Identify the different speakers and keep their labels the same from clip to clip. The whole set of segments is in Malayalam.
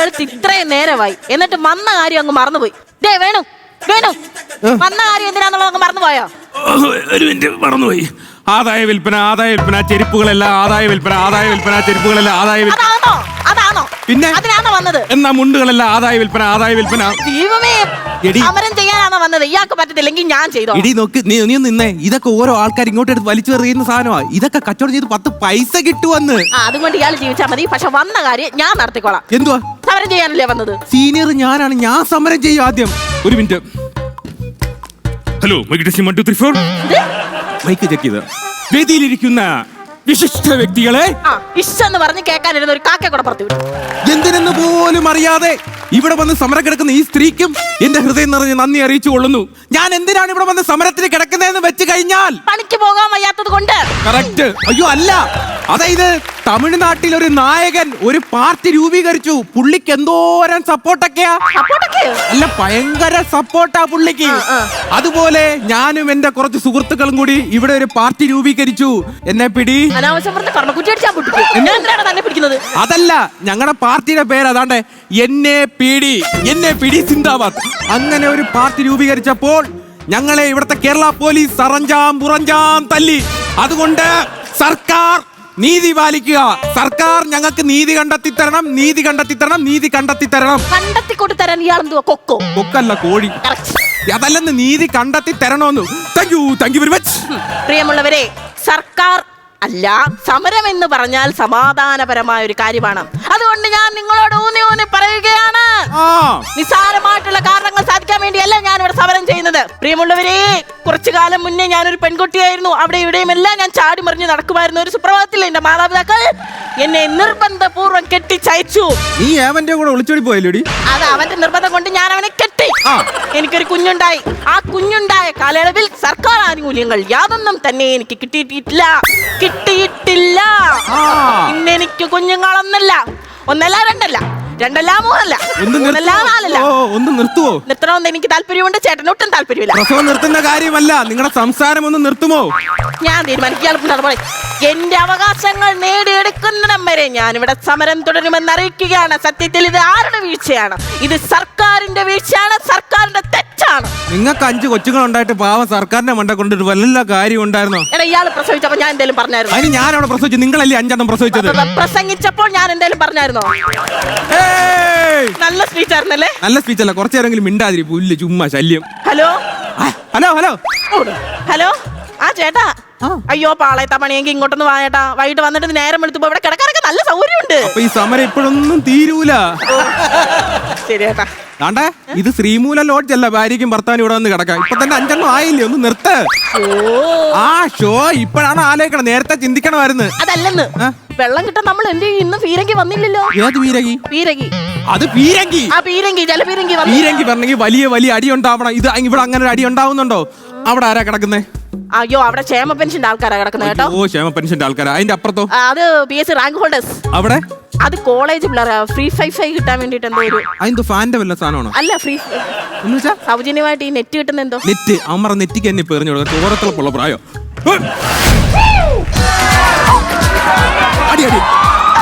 Speaker 1: വെളുത്ത് ഇത്രയും നേരമായി. എന്നിട്ട് വന്ന കാര്യം അങ്ങ് മറന്നുപോയി. ഡേ വേണു വേണു. വന്ന കാര്യം എന്തിനാന്നുള്ളത് അങ്ങ് മറന്നുപോയോ?
Speaker 2: ഒരു മിനിറ്റ് മറന്നുപോയി. ആദായ വിൽപ്പന ആദായ വിൽപ്പന ചെരുപ്പുകളെല്ലാം ആദായ വിൽപ്പന ആദായ വിൽപ്പന ചെരുപ്പുകളെല്ലാം ആദായ വിൽപ്പന.
Speaker 1: അതാണോ? അതാണോ?
Speaker 2: പിന്നെ?
Speaker 1: അതിനാണോ വന്നത്?
Speaker 2: എന്നാ മുണ്ടുകളെല്ലാം ആദായ വിൽപ്പന ആദായ വിൽപ്പന.
Speaker 1: ദൈവമേ
Speaker 3: എടി.
Speaker 1: സമരം ചെയ്യാനാണോ വന്നത്? ഇയാൾക്ക് പറ്റത്തില്ലെങ്കിൽ ഞാൻ ചെയ്തോ?
Speaker 3: ഇടി നോക്ക് നീ നീ നിന്നേ. ഇതൊക്കെ ഓരോ ആൾക്കാർ ഇങ്ങോട്ട് എടുത്ത് വലിച്ചു എറിയുന്ന സാധനമാ. ഇതൊക്കെ കച്ചവടം ചെയ്ത് പത്ത് പൈസ കിട്ടുവന്ന്.
Speaker 1: ആ അതുകൊണ്ട് ഇയാൾ ജീവിച്ചാൽ മതി. പക്ഷെ വന്ന കാര്യം ഞാൻ നടത്തിക്കോളാം.
Speaker 3: എന്തുവാ?
Speaker 1: സമരം ചെയ്യാനല്ലേ വന്നത്?
Speaker 3: സീനിയർ ഞാനാണ്. ഞാൻ സമരം ചെയ്യും ആദ്യം.
Speaker 2: ഒരു minute. Hello mic one two three four
Speaker 3: mic check ചെയ്ത്.
Speaker 2: വേദിയിലിരിക്കുന്ന വിശിഷ്ട വ്യക്തികളെ
Speaker 1: ആ ഇഷ്ടം പറഞ്ഞ് കേൾക്കാനിരുന്ന ഒരു കാക്ക കൂടെ പുറത്തു വിട്ടു.
Speaker 3: എന്തിനെന്ന് പോലും അറിയാതെ ഇവിടെ വന്ന് സമരം കിടക്കുന്ന ഈ സ്ത്രീക്കും എന്റെ ഹൃദയം നിറഞ്ഞ് നന്ദി അറിയിച്ചു കൊള്ളുന്നു. ഞാൻ എന്തിനാണ് ഇവിടെ വന്ന് സമരത്തിന് കിടക്കുന്നതെന്ന് വെച്ച് കഴിഞ്ഞാൽ
Speaker 1: പണിക്ക് പോകാൻ വയ്യാത്തത് കൊണ്ട്.
Speaker 3: കറക്റ്റ് അയ്യോ അല്ല. അതായത് തമിഴ്നാട്ടിൽ ഒരു നായകൻ ഒരു പാർട്ടി രൂപീകരിച്ചു. പുള്ളിക്ക് എന്തോരം സപ്പോർട്ടൊക്കെയാ?
Speaker 1: സപ്പോർട്ടൊക്കെ
Speaker 3: അല്ല ഭയങ്കര സപ്പോർട്ടാ പുള്ളിക്ക്. അതുപോലെ ഞാനും എന്റെ കുറച്ച് സുഹൃത്തുക്കളും കൂടി ഇവിടെ ഒരു പാർട്ടി രൂപീകരിച്ചു. എന്നെ പിടി. അതല്ല ഞങ്ങളുടെ പാർട്ടിയുടെ പേര് അതാണ്ട് എന്നെ പിടി എന്നെ പിടി സിന്ദാബാദ്. അങ്ങനെ ഒരു പാർട്ടി രൂപീകരിച്ചപ്പോൾ ഞങ്ങളെ ഇവിടുത്തെ കേരള പോലീസ് സറഞ്ചാം പുറഞ്ചാം തല്ലി. അതുകൊണ്ട് സർക്കാർ നീതി പാലിക്കുക. സർക്കാർ ഞങ്ങൾക്ക് നീതി കണ്ടെത്തി തരണം നീതി കണ്ടെത്തി തരണം നീതി കണ്ടെത്തി തരണം
Speaker 1: കണ്ടെത്തി കൊടുത്തരാൻ തരാൻ ഇയാൾ എന്തുവാ? കൊക്കോ?
Speaker 3: കൊക്കല്ല കോഴി. അതല്ലെന്ന് നീതി കണ്ടെത്തി തരണോന്ന്. Thank you thank you very much
Speaker 1: പ്രിയമുള്ളവരെ സർക്കാർ അല്ല സമരം എന്ന് പറഞ്ഞാൽ സമാധാനപരമായ ഒരു കാര്യമാണ്. അതുകൊണ്ട് ഞാൻ നിങ്ങളോട് ഊന്നി ഊന്നി പറയുകയാണ്. നിസ്സാരമായിട്ടുള്ള കാരണങ്ങൾ സാധിക്കാൻ വേണ്ടിയല്ല ഞാൻ ഇവിടെ സമരം ചെയ്യുന്നത്. പ്രിയമുള്ളവരെ കുറച്ചു കാലം മുന്നേ ഒരു പെൺകുട്ടിയായിരുന്നു. അവിടെ ഇവിടെയും എല്ലാം ഞാൻ ചാടി മറിഞ്ഞ് നടക്കുമായിരുന്നു. ഒരു സുപ്രഭാതത്തിൽ എന്റെ മാതാപിതാക്കൾ എന്നെ നിർബന്ധപൂർവം കെട്ടിച്ചയച്ചു.
Speaker 3: നീ അവന്റെ കൂടെ ഒളിച്ചോടി പോയല്ലോടി?
Speaker 1: അത് അവന്റെ നിർബന്ധം കൊണ്ട് ഞാൻ അവനെ കെട്ടി. എനിക്കൊരു കുഞ്ഞുണ്ടായി. ആ കുഞ്ഞുണ്ടായ കാലയളവിൽ സർക്കാർ ആനുകൂല്യങ്ങൾ യാതൊന്നും തന്നെ എനിക്ക് കിട്ടിയിട്ടില്ല. കിട്ടിയിട്ടില്ല. ഇന്നെനിക്ക് കുഞ്ഞുങ്ങളൊന്നല്ല. ഒന്നല്ല രണ്ടല്ല. രണ്ടല്ല മൂന്നല്ല. ഒന്നല്ല നാലല്ല.
Speaker 3: ഒന്ന് നിർത്തുവോ?
Speaker 1: നിർത്തണമെന്ന് എനിക്ക് താല്പര്യമുണ്ട്? ചേട്ടന് ഒട്ടും താല്പര്യമില്ല.
Speaker 3: പ്രസവം നിർത്തുന്ന കാര്യമല്ല. നിങ്ങളുടെ സംസാരം ഒന്ന് നിർത്തുമോ?
Speaker 1: ഞാൻ തീരുമാനിക്കുക എന്റെ അവകാശങ്ങൾ നേടിയെടുക്കുന്നിടം വരെ ഞാൻ ഇവിടെ സമരം തുടരുമെന്ന് അറിയിക്കുകയാണ്. സത്യത്തിൽ ഇത് ആരുടെ വീഴ്ചയാണ്? ഇത് സർക്കാരിന്റെ വീഴ്ചയാണ് സർക്കാരിന്റെ തെറ്റാണ്
Speaker 3: നിങ്ങൾക്ക് അഞ്ച് കൊച്ചുങ്ങൾ ഉണ്ടായിട്ട് പാവം സർക്കാരിന്റെ മണ്ട കൊണ്ടിട്ട് വല്ല കാര്യം ഉണ്ടായിരുന്നോ?
Speaker 1: എടാ ഇയാൾ പ്രസവിച്ചപ്പോ ഞാൻ എന്തേലും പറഞ്ഞായിരുന്നു?
Speaker 3: അതിന് ഞാൻ അവിടെ പ്രസവിച്ചു. നിങ്ങളല്ലേ അഞ്ചെണ്ണം പ്രസവിച്ചത്?
Speaker 1: പ്രസംഗിച്ചപ്പോൾ ഞാൻ എന്തേലും പറഞ്ഞായിരുന്നോ?
Speaker 3: ഏയ്!
Speaker 1: നല്ല സ്പീച്ച് ആയിരുന്നല്ലേ?
Speaker 3: നല്ല സ്പീച്ച് അല്ല. കുറച്ചു നേരമെങ്കിലും മിണ്ടാതിരി പുല്ല് ചുമ്മാ ശല്യം.
Speaker 1: ഹലോ?
Speaker 3: ആ, ഹലോ ഹലോ.
Speaker 1: ഹലോ? ആ ചേട്ടാ. അയ്യോ പാളയത്ത പണിയെങ്കിൽ ഇങ്ങോട്ടൊന്ന് വാ ചേട്ടാ. വൈകിട്ട് വന്നിട്ട് നേരം എടുത്തപ്പോ ഇവിടെ കിടക്കാനൊക്കെ നല്ല സൗകര്യമുണ്ട്.
Speaker 3: അപ്പൊ ഈ സമരം ഇപ്പോഴൊന്നും തീരൂല.
Speaker 1: ശരി ചേട്ടാ
Speaker 3: ആണ്ടേ ഇത് ശ്രീമൂല ലോഡ്ജ് അല്ല ഭാര്യയ്ക്കും ഭർത്താവിനും ഇവിടെ വന്ന് കിടക്കാം. ഇപ്പൊ തന്നെ അഞ്ചെണ്ണം ആയില്ലേ ഒന്ന് നിർത്ത്. ആ ഷോ ഇപ്പോഴാണ് ആലോചിക്കണം നേരത്തെ ചിന്തിക്കണമായിരുന്നു.
Speaker 1: അതല്ലെന്ന്. വെള്ളം കിട്ടാൻ നമ്മൾ എന്ത് ചെയ്യും? ഇന്ന് പീരങ്കി വന്നില്ലല്ലോ.
Speaker 3: ഏത് പീരങ്കി?
Speaker 1: പീരങ്കി.
Speaker 3: അത് പീരങ്കി.
Speaker 1: ആ പീരങ്കി ജലപീരങ്കി വന്നു.
Speaker 3: പറഞ്ഞെങ്കിൽ വലിയ വലിയ അടി ഉണ്ടാവണം. ഇത് ഇവിടെ അങ്ങനെ ഒരു അടി ഉണ്ടാവുന്നുണ്ടോ? അവിടെ ആരാ കിടക്കുന്നേ?
Speaker 1: അയ്യോ അവിടെ ക്ഷേമ പെൻഷന്റെ ആൾക്കാരാ കിടക്കുന്നത് കേട്ടോ.
Speaker 3: ഓ ക്ഷേമ പെൻഷന്റെ ആൾക്കാരാ. അതിന്റെ അപ്പുറത്തോ?
Speaker 1: ആ, അത് P S C rank holders.
Speaker 3: അവിടെ?
Speaker 1: അത് കോളേജ് പിള്ളേർ ഫ്രീ ഫൈഫൈ കിട്ടാൻ വേണ്ടിട്ട് എന്തോ ഒരു
Speaker 3: അതിന്റെ ഫാന്റെ വല്ല സാധനമാണോ?
Speaker 1: അല്ല ഫ്രീ
Speaker 3: എന്ന് വെച്ചാ?
Speaker 1: സൗജന്യമായിട്ട് ഈ നെറ്റ് കിട്ടുന്ന എന്തോ?
Speaker 3: നെറ്റ് അമ്മറ നെറ്റിക്ക് തന്നെ പെറിഞ്ഞു കൊടുക്കാം. ചോരത്തിളപ്പുള്ള പ്രായോ. അടി അടി.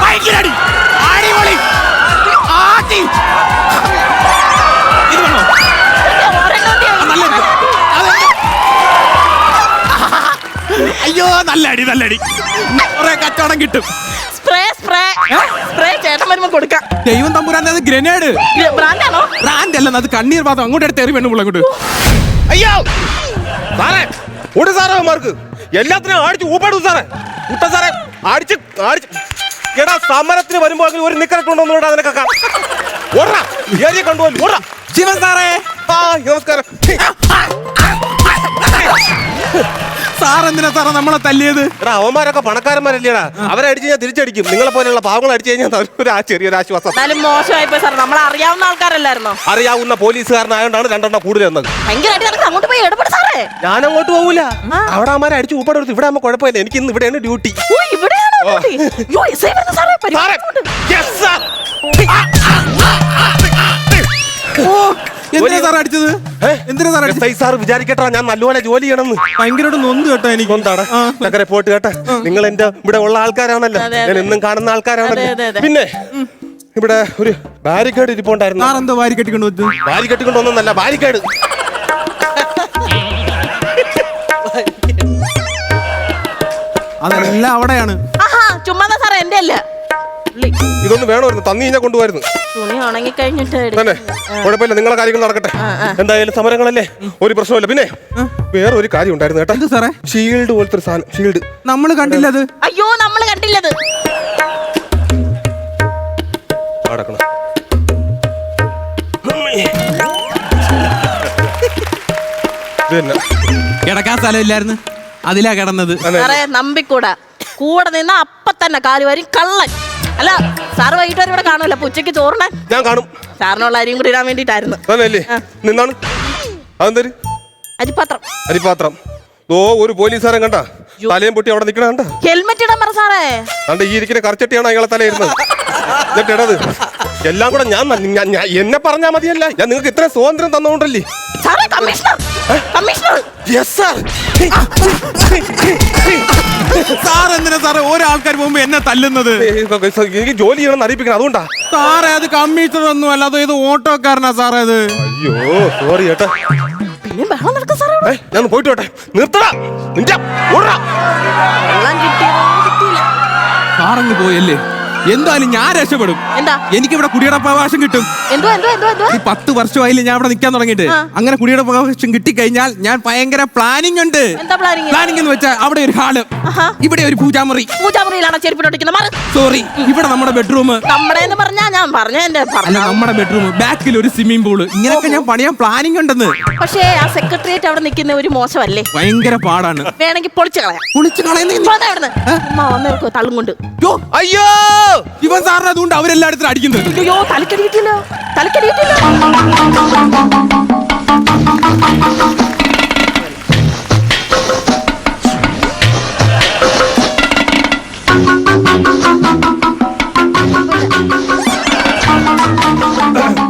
Speaker 3: ഭയങ്കര അടി. അടിപൊളി. ആട്ടി ഇത് വേണോ? നല്ല അടി. അതെന്ത്? അയ്യോ നല്ല അടി നല്ല അടി. കുറെ കച്ചവടം കിട്ടും.
Speaker 1: സ്പ്രേ ചേട്ടൻ വരുമ്പോ കൊടുക്കാം.
Speaker 3: ദൈവം തമ്പുരാന്റെ അത് ഗ്രനേഡ്
Speaker 1: ബ്രാൻഡാണോ?
Speaker 3: ബ്രാൻഡ് അല്ലെന്ന് അത് കണ്ണീർ പാത്രം അങ്ങോട്ട് എടുത്ത് എറി വേണു അങ്ങോട്ട്.
Speaker 4: അയ്യോ! സാറേ ഓട് സാറേ അവന്മാർക്ക്. എല്ലാത്തിനും അടിച്ച് ഊപ്പാടും സാറേ. കുട്ട സാറേ അടിച്ച് അടിച്ച്. എടാ സമരത്തിന് വരുമ്പോ അങ്ങനെ ഒരു നിക്കറട്ടുണ്ടോന്നോടാ അതിനൊക്കെ ഓടാ ഏരിയ കണ്ടുപോലും ഓടാ.
Speaker 3: ശിവൻ സാറേ.
Speaker 4: ആ നമസ്കാരം.
Speaker 3: സാർ എന്തിനാ സാറേ നമ്മളെ തല്ലിയത്
Speaker 4: എടാ അവന്മാരൊക്കെ പണക്കാരന്മാരല്ലേടാ അവരെ അടിച്ച് ഞാൻ തിരിച്ചടിക്കും നിങ്ങളെ പോലെയുള്ള പാവങ്ങൾ അടിച്ചു കഴിഞ്ഞാൽ ഒരു ആ ചെറിയൊരു ആശ്വാസം
Speaker 1: എന്നാലും മോശമായിപ്പോ സാർ നമ്മൾ അറിയാവുന്ന ആൾക്കാരല്ലായിരുന്നോ
Speaker 4: അറിയാവുന്ന പോലീസുകാരനായോണ്ടാണ് രണ്ടെണ്ണം കൂടുതൽ വന്നത്
Speaker 1: ഭയങ്കരമായിട്ട് അങ്ങോട്ട് പോയി ഇടപെട് സാറേ
Speaker 4: ഞാൻ അങ്ങോട്ട് പോകൂല അവിടെ അവന്മാരെ അടിച്ച് ഊപ്പാട് കൊടുത്ത് ഇവിടെ അമ്മ കുഴപ്പമില്ല എനിക്ക് ഇന്ന് ഇവിടെയാണ് ഡ്യൂട്ടി
Speaker 1: ഓ ഇവിടെയാണോ ഡ്യൂട്ടി? അയ്യോ, എസ് വരുന്നു സാറേ
Speaker 4: സാറേ
Speaker 1: പരിപാടി
Speaker 4: yes, sir.
Speaker 3: ഓ എന്തിനാ സാർ അടിച്ചത്? എന്തിനാ സാർ അടിച്ചത്?
Speaker 4: സാർ വിചാരിക്കട്ടാ ഞാൻ നല്ലപോലെ ജോലി ചെയ്യണമെന്ന്.
Speaker 3: ഭയങ്കരമായിട്ട് നൊന്ത് കേട്ടോ എനിക്ക്.
Speaker 4: കൊണ്ടാണ്
Speaker 3: ആ.
Speaker 4: പോട്ട് കേട്ടെ. നിങ്ങൾ എന്റെ ഇവിടെ ഉള്ള ആൾക്കാരാണല്ലോ. ഞാൻ എന്നും കാണുന്ന ആൾക്കാരാണല്ലോ. പിന്നെ ഇവിടെ ഒരു ബാരിക്കേഡ് ഇരിപ്പുണ്ടായിരുന്നു.
Speaker 3: സാർ എന്തോ ബാരിക്കേഡ് വെച്ചു
Speaker 4: ബാരിക്കേഡ് കൊണ്ടൊന്നല്ല ബാരിക്കേഡ്.
Speaker 3: അതെല്ലാം അവിടെയാണ്.
Speaker 1: ആഹാ ചുമ്മാ സാറേ എന്റെ അല്ല.
Speaker 4: ഇതൊന്ന് വേണമായിരുന്നു. തന്നി കഴിഞ്ഞാൽ കൊണ്ടുപോയിരുന്നു
Speaker 1: തുണി ഉണങ്ങി കഴിഞ്ഞിട്ട്
Speaker 4: തന്നെ. കുഴപ്പമില്ല നിങ്ങളെ കാര്യങ്ങൾ നടക്കട്ടെ. എന്തായാലും സമരങ്ങളല്ലേ? ഒരു പ്രശ്നമില്ല പിന്നെ വേറെ ഒരു കാര്യം ഉണ്ടായിരുന്നു കേട്ടോ.
Speaker 3: എന്ത് സാറേ?
Speaker 4: ഷീൽഡ് പോലത്തെ ഒരു സാധനം ഷീൽഡ്.
Speaker 3: നമ്മൾ കണ്ടില്ലത്.
Speaker 1: അയ്യോ നമ്മൾ കണ്ടില്ലത്.
Speaker 4: അടക്കണം
Speaker 3: കിടക്കാൻ സ്ഥലമില്ലായിരുന്നു. അതിലാ കിടന്നത്.
Speaker 1: നമ്പിക്കൂടാ. കൂടെ നിന്ന് അപ്പ തന്നെ കാൽ വരും കള്ളൻ. അല്ല സാറ് വൈകിട്ട് വരെ ഇവിടെ കാണുമല്ലോ. അപ്പൊ ഉച്ചയ്ക്ക് ചോറിന്
Speaker 4: ഞാൻ കാണും.
Speaker 1: സാറിനുള്ള അരിയും കൂടി ഇടാൻ വേണ്ടിട്ടായിരുന്നു
Speaker 4: അതല്ലേ നിന്നാണ്. അതെന്തര്?
Speaker 1: അരിപ്പാത്രം.
Speaker 4: അരിപാത്രം ഓ ഒരു പോലീസുകാരൻ കണ്ട? തലയും പൊട്ടി അവിടെ നിൽക്കണ കണ്ട?
Speaker 1: ഹെൽമെറ്റ് ഇടാൻ പറ സാറേ.
Speaker 4: കണ്ട ഈ ഇരിക്കുന്ന കറച്ചട്ടിയാണ് അയാളെ തല ഇരുന്നത് എന്നിട്ട് ഇടത്? എല്ലാം കൂടെ ഞാൻ ഞാൻ- ഞാൻ- എന്നെ പറഞ്ഞാ മതിയല്ല. ഞാൻ നിങ്ങൾക്ക് ഇത്ര സ്വാതന്ത്ര്യം തന്നോണ്ടല്ലേ.
Speaker 1: സാറേ commissioner. Commissioner.
Speaker 4: Yes sir
Speaker 3: sir എന്തിനാ സാറേ ഓരോ ആൾക്കാർ പോകുമ്പോ എന്നെ തല്ലുന്നത്?
Speaker 4: എനിക്ക് ജോലി ചെയ്യണം അറിയിപ്പിക്കണം. അതുകൊണ്ടാ.
Speaker 3: സാറേ അത് കമ്മീഷണർ ഒന്നും അല്ല അത് ഇത് ഓട്ടോക്കാരനാ സാറേ അത്?
Speaker 4: അയ്യോ സോറി ചേട്ടാ
Speaker 1: പിന്നെ ബഹളം നടക്കും സാറേ ഇവിടെ.
Speaker 4: ഏ ഞാൻ ഒന്ന് പോയിട്ട് വട്ടെ നിർത്തടാ. നിന്റെ ഓടാ.
Speaker 1: വെള്ളം കിട്ടിയോ കിട്ടിയില്ല
Speaker 3: സാറങ്ങ് പോയല്ലേ? എന്തായാലും ഞാൻ രക്ഷപ്പെടും.
Speaker 1: എന്താ?
Speaker 3: എനിക്ക് ഇവിടെ കുടിയടപ്പാവകാശം കിട്ടും.
Speaker 1: എന്തോ എന്തോ എന്തോ എന്തോ
Speaker 3: ഈ പത്ത് വർഷമായില്ലേ ഞാൻ ഇവിടെ നിൽക്കാൻ തുടങ്ങിയിട്ട്. അങ്ങനെ കുടിയടപ്പാവകാശം കിട്ടിക്കഴിഞ്ഞാൽ ഞാൻ ഭയങ്കര പ്ലാനിംഗ് ഉണ്ട്.
Speaker 1: എന്താ പ്ലാനിങ്
Speaker 3: പ്ലാനിങ് എന്ന് വെച്ചാൽ അവിടെ ഒരു
Speaker 1: ഹാൾ.
Speaker 3: ഇവിടെ ഒരു പൂജാമുറി.
Speaker 1: പൂജാമുറിയിലാണ്
Speaker 3: സോറി ഇവിടെ നമ്മുടെ ബെഡ്റൂം
Speaker 1: നമ്മുടെ എന്ന് പറഞ്ഞാ ഞാൻ പറഞ്ഞ എന്റെ
Speaker 3: അല്ല
Speaker 1: പറഞ്ഞു
Speaker 3: നമ്മുടെ ബെഡ്റൂം ബാക്കിൽ ഒരു സ്വിമ്മിംഗ് പൂൾ ഇങ്ങനെയൊക്കെ ഞാൻ പണിയാൻ പ്ലാനിംഗ് ഉണ്ടെന്ന്.
Speaker 1: പക്ഷേ ആ സെക്രട്ടേറിയറ്റ് അവിടെ നിൽക്കുന്ന ഒരു മോശമല്ലേ?
Speaker 3: ഭയങ്കര പാടാണ്.
Speaker 1: വേണമെങ്കിൽ പൊളിച്ചു കളയാം.
Speaker 3: പൊളിച്ചു കളയുന്ന
Speaker 1: തള്ളും കൊണ്ട്.
Speaker 4: അയ്യോ!
Speaker 3: ഇവൻ സാറിന് അതുകൊണ്ട് അവരെല്ലായിടത്തും അടിക്കുന്നത്.
Speaker 1: അയ്യോ തലക്കടി കിട്ടിയില്ലോ തലക്കടി കിട്ടിയില്ലോ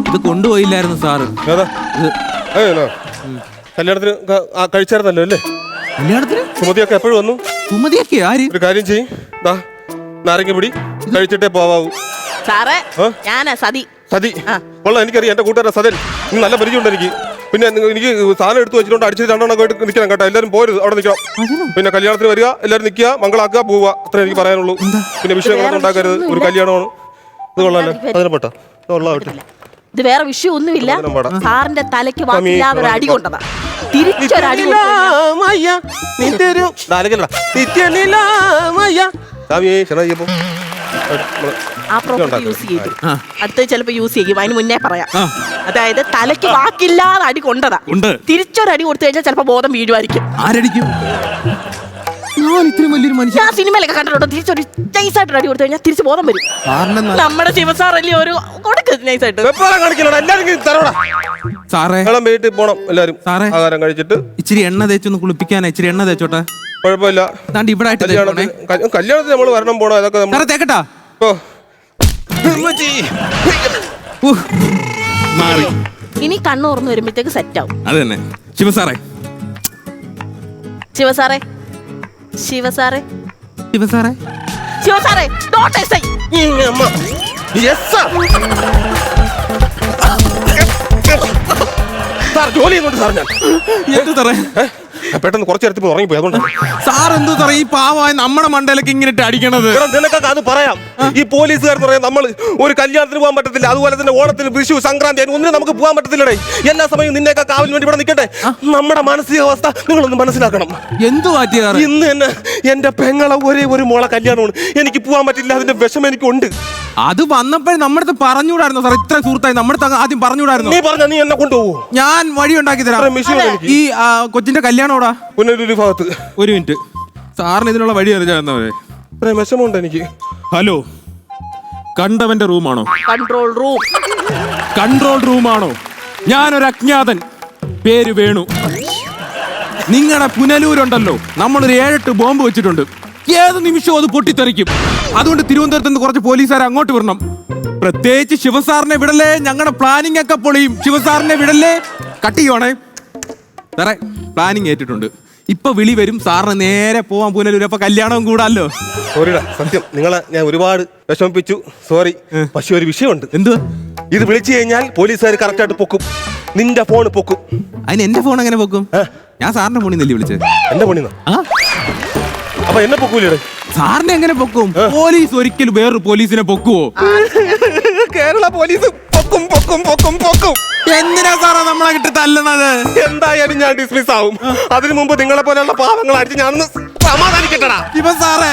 Speaker 3: ഇത് കൊണ്ടുപോയില്ലായിരുന്നു സാറ്.
Speaker 4: കല്യാണത്തിന് ആ, കഴിച്ചായിരുന്നല്ലോ അല്ലേ?
Speaker 3: കല്യാണത്തിന്?
Speaker 4: സുമതിയൊക്കെ എപ്പോഴും വന്നു.
Speaker 3: സുമതിയൊക്കെ ആര്?
Speaker 4: ഒരു കാര്യം ചെയ്യും. ദാ നാരങ്ങ പിടി കഴിച്ചിട്ടേ പോവാവൂ.
Speaker 1: സാറേ? ഞാനാ സതി.
Speaker 4: സതി?
Speaker 1: ഉള്ള
Speaker 4: കൊള്ളാം എനിക്കറിയാം. എന്റെ കൂട്ടുകാരൻ സതൻ. ഇന്ന് നല്ല പരിചയമുണ്ട് എനിക്ക്. പിന്നെ നിങ്ങ- എനിക്ക് സാധനം എടുത്തു വെച്ചിട്ടുണ്ട്. അടിച്ചിട്ട് രണ്ടെണ്ണം ആയിട്ട് നിൽക്കണം കേട്ടോ. എല്ലാവരും പോരുത് അവിടെ നിൽക്കണം. പിന്നെ കല്യാണത്തിന് വരിക എല്ലാവരും നിൽക്കുക മംഗളാക്കുക പോവുക. അത്രേ എനിക്ക് പറയാനുള്ളൂ. പിന്നെ വിഷയങ്ങളൊന്നും ഉണ്ടാക്കരുത്. ഒരു കല്യാണമാണ്. ഇത് കൊള്ളാമല്ലോ അതിനെ പെട്ടോ. ഇത് കൊള്ളാം
Speaker 1: ഇത് വേറെ വിഷയം ഒന്നുമില്ല
Speaker 4: പാടാ.
Speaker 1: സാറിന്റെ തലയ്ക്ക് വാക്കില്ലാതെ ഒരു അടി കൊണ്ടതാ. തിരിച്ചൊരടി കൊണ്ടു ആ പ്രോപ്പർട്ടി യൂസ് ചെയ്തു. അടുത്ത് ചിലപ്പോ യൂസ് ചെയ്യും. അതിന് മുന്നേ പറയാം. അതായത് തലയ്ക്ക് വാക്കില്ലാതെ അടി കൊണ്ടതാ.
Speaker 3: ഉണ്ട്.
Speaker 1: തിരിച്ചൊരടി കൊടുത്തു കഴിഞ്ഞാൽ ചിലപ്പോ ബോധം വീഴുമായിരിക്കും.
Speaker 3: ആരടിക്കും? ഞാൻ ഇത്രയും വലിയൊരു മനുഷ്യൻ.
Speaker 1: ഞാൻ സിനിമയിലൊക്കെ കണ്ടിട്ടുണ്ട്. തിരിച്ചൊരു നൈസായിട്ട് അടി കൊടുത്തു കഴിഞ്ഞാൽ തിരിച്ചു ബോധം വരും.
Speaker 3: സാറിന്റെ ന-
Speaker 1: നമ്മുടെ ശിവസാറല്ലേ ഒരു കൊടുക്ക് നൈസായിട്ട്
Speaker 4: കാണിക്കലടാ. എല്ലാവർക്കും തരോടാ.
Speaker 3: സാറേ.
Speaker 4: വെള്ളം വീട്ടിൽ പോണം. എല്ലാരും
Speaker 3: സാറേ.
Speaker 4: ആഹാരം കഴിച്ചിട്ട്.
Speaker 3: ഇച്ചിരി എണ്ണ തേച്ചൊന്ന് കുളിപ്പിക്കാനാ. ഇച്ചിരി എണ്ണ തേച്ചോട്ടെ?
Speaker 4: കുഴപ്പമില്ല.
Speaker 3: ദാണ്ട് ഇവിടെ ആയിട്ട്
Speaker 4: കല്യാണത്തിന് കല്യ- കല്യാണത്തിന് നമ്മൾ വരണം പോണോ. അതൊക്കെ നമ്മൾ
Speaker 3: സാറേ തേക്കട്ടാ?
Speaker 4: ഓ.
Speaker 3: ഉഹ്. മാറി.
Speaker 1: ഇനി കണ്ണു തുറന്നു വരുമ്പോഴത്തേക്ക് സെറ്റ് ആവും.
Speaker 3: അത് തന്നെ. ശിവ സാറേ
Speaker 1: ശിവസാറേ ശിവസാറേ.
Speaker 3: ശിവ സാറേ
Speaker 1: ശിവസാറേ ഡോട്ട് എസ് ഐ
Speaker 4: സാർ ജോലി ചെയ്യുന്നുണ്ട് സാർ ഞാൻ.
Speaker 3: എന്ത് സാറേ?
Speaker 4: പെട്ടെന്ന് കുറച്ച് നേരത്തിൽ ഉറങ്ങിപ്പോയി അതുകൊണ്ട്.
Speaker 3: സാർ എന്തു സാറേ ഈ പാവായ നമ്മുടെ മണ്ടയിലൊക്കെ ഇങ്ങനെ ഇട്ട് അടിക്കണത്?
Speaker 4: എടാ, നിനക്കൊക്കെ അത് പറയാം. ഈ പോലീസുകാർ പറയാം നമ്മൾ ഒരു കല്യാണത്തിന് പോകാൻ പറ്റത്തില്ല. അതുപോലെ തന്നെ ഓണത്തിന് വിഷു സംക്രാന്തി അതിന് ഒന്നിനും നമുക്ക് പോകാൻ പറ്റത്തില്ലടേ. എല്ലാ സമയവും നിന്നെയൊക്കെ കാവലിന് വേണ്ടി ഇവിടെ നിൽക്കട്ടെ നമ്മുടെ മാനസികാവസ്ഥ നിങ്ങളൊന്ന് മനസ്സിലാക്കണം.
Speaker 3: എന്തു സാറേ?
Speaker 4: ഇന്ന് തന്നെ എന്റെ പെങ്ങളെ ഒരേ ഒരു മോളെ കല്യാണമാണ്. എനിക്ക് പോകാൻ പറ്റില്ല അതിന്റെ വിഷമം എനിക്കുണ്ട്.
Speaker 3: അത് വന്നപ്പോഴേ നമ്മുടെ അടുത്ത് പറഞ്ഞുകൂടായിരുന്നു സാർ ഇത്ര സുഹൃത്തായി. നമ്മുടെ അടുത്ത് ആദ്യം പറഞ്ഞുകൂടായിരുന്നു.
Speaker 4: നീ പറഞ്ഞ നീ എന്നെ കൊണ്ടുപോകൂ
Speaker 3: ഞാൻ വഴി ഉണ്ടാക്കി തരാം.
Speaker 4: ഇത്രയും വിഷയം എനിക്ക്.
Speaker 3: ഈ കൊച്ചിന്റെ കൊച്ചിന്റെ കല്യാണോടാ
Speaker 4: പുനലൂര് ഭാഗത്ത്.
Speaker 3: ഒരു മിനിറ്റ്. സാറിന് ഇതിനുള്ള വഴി അറിയാവുന്നവരെ
Speaker 4: ഇത്രയും വിഷമമുണ്ട് എനിക്ക്.
Speaker 3: ഹലോ. കണ്ടവന്റെ റൂമാണോ?
Speaker 1: Control room.
Speaker 3: കൺട്രോൾ റൂമാണോ? ഞാനൊരു അജ്ഞാതൻ. പേര് വേണു. നിങ്ങളുടെ പുനലൂരുണ്ടല്ലോ. നമ്മളൊരു ഏഴെട്ട് ബോംബ് വെച്ചിട്ടുണ്ട്. ഏത് നിമിഷവും അത് പൊട്ടിത്തെറിക്കും. അതുകൊണ്ട് തിരുവനന്തപുരത്ത് നിന്ന് കുറച്ച് പോലീസുകാരെ അങ്ങോട്ട് വരണം പ്രത്യേകിച്ച് ശിവസാറിനെ വിടല്ലേ? ഞങ്ങളുടെ പ്ലാനിംഗ് ഒക്കെ പൊളിയും. ശിവസാറിനെ വിടല്ലേ? കട്ട് ചെയ്യുവാണേ. സാറേ പ്ലാനിങ് ഏറ്റിട്ടുണ്ട്. ഇപ്പൊ വിളി വരും. സാറിന് നേരെ പോവാൻ പുനലൂർ അപ്പൊ കല്യാണവും കൂടാല്ലോ.
Speaker 4: സോറിടാ സത്യം. നിങ്ങളെ ഞാൻ ഒരുപാട് വിഷമിപ്പിച്ചു. സോറി. പക്ഷെ ഒരു വിഷയമുണ്ട്.
Speaker 3: എന്തുവാ?
Speaker 4: ഇത് വിളിച്ചു കഴിഞ്ഞാൽ പോലീസുകാർ കറക്റ്റ് ആയിട്ട് പൊക്കും. നിന്റെ ഫോൺ പൊക്കും.
Speaker 3: അതിന് എന്റെ ഫോൺ എങ്ങനെ പൊക്കും? ഞാൻ സാറിന്റെ ഫോണിൽ നിന്നല്ലേ വിളിച്ചത്
Speaker 4: എന്റെ
Speaker 3: ഫോണിൽ
Speaker 4: അപ്പൊ എന്നെ പൊക്കൂലേ?
Speaker 3: സാറിനെ എങ്ങനെ പൊക്കും? പോലീസ് ഒരിക്കലും വേറൊരു പോലീസിനെ പൊക്കുവോ?
Speaker 4: കേരള പോലീസ് പൊക്കും പൊക്കും പൊക്കും പൊക്കും.
Speaker 3: എന്തിനാ സാറേ നമ്മളെ കിട്ടി തല്ലണത്?
Speaker 4: എന്തായാലും ഞാൻ ഡിസ്മിസ് ആവും. അതിനു മുമ്പ് നിങ്ങളെ പോലെയുള്ള പാവങ്ങൾ അടിച്ച് ഞാനൊന്ന് സമാധാനിക്കട്ടടാ.
Speaker 3: ഇപ്പൊ സാറേ